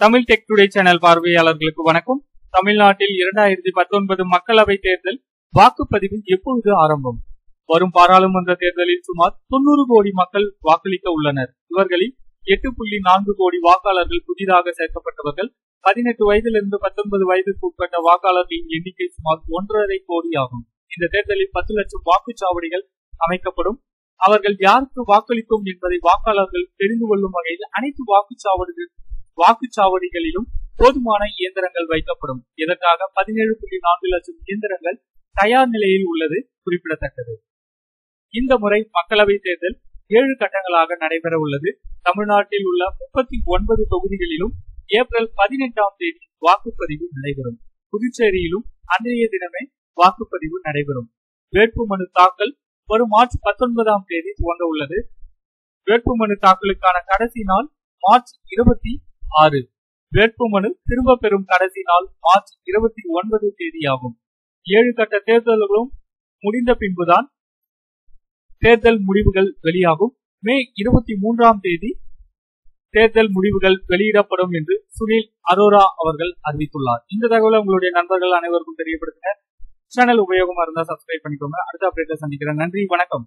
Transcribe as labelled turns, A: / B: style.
A: Tamil tech today channel பார்வையாளர்களுக்கு வணக்கம். தமிழ்நாட்டில் இரண்டாயிரத்தி பத்தொன்பது மக்களவை தேர்தல் வாக்குப்பதிவு எப்பொழுது ஆரம்பம்? வரும் பாராளுமன்ற தேர்தலில் சுமார் தொன்னூறு கோடி மக்கள் வாக்களிக்க உள்ளனர். இவர்களில் எட்டு புள்ளி நான்கு கோடி வாக்காளர்கள் புதிதாக சேர்க்கப்பட்டவர்கள் பதினெட்டு வயதிலிருந்து பத்தொன்பது வயதுக்கு உட்பட்ட வாக்காளர்களின் எண்ணிக்கை சுமார் ஒன்றரை கோடி ஆகும். இந்த தேர்தலில் பத்து லட்சம் வாக்குச்சாவடிகள் அமைக்கப்படும். அவர்கள் யாருக்கு வாக்களித்தோம் என்பதை வாக்காளர்கள் தெரிந்து கொள்ளும் வகையில் அனைத்து வாக்குச்சாவடிகள் வாக்குச்சாவடிகளிலும் போதுமான இயந்திரங்கள் வைக்கப்படும். இதற்காக பதினேழு புள்ளி நான்கு லட்சம் இயந்திரங்கள் தயார் நிலையில் உள்ளது குறிப்பிடத்தக்கது. இந்த முறை மக்களவை தேர்தல் ஏழு கட்டங்களாக நடைபெற உள்ளது. தமிழ்நாட்டில் உள்ள முப்பத்தி ஒன்பது தொகுதிகளிலும் ஏப்ரல் பதினெட்டாம் தேதி வாக்குப்பதிவு நடைபெறும். புதுச்சேரியிலும் அன்றைய தினமே வாக்குப்பதிவு நடைபெறும். வேட்புமனு தாக்கல் வரும் மார்ச் பத்தொன்பதாம் தேதி துவங்க உள்ளது. வேட்புமனு தாக்கலுக்கான கடைசி நாள் மார்ச் இருபத்தி ஆறு. வேட்புமனு திரும்ப பெறும் கடைசி நாள் மார்ச் இருபத்தி ஒன்பது தேதியாகும். ஏழு கட்ட தேர்தல்களும் முடிந்த பின்புதான் தேர்தல் முடிவுகள் வெளியாகும். மே இருபத்தி மூன்றாம் தேதி தேர்தல் முடிவுகள் வெளியிடப்படும் என்று சுனில் அரோரா அவர்கள் அறிவித்துள்ளார். இந்த தகவலை உங்களுடைய நண்பர்கள் அனைவருக்கும் தெரியப்படுத்துங்க. சேனல் உபயோகமா இருந்தா சப்ஸ்கிரைப் பண்ணிக்கோங்க. அடுத்த அப்டேட்ல சந்திக்கிறேன். நன்றி வணக்கம்.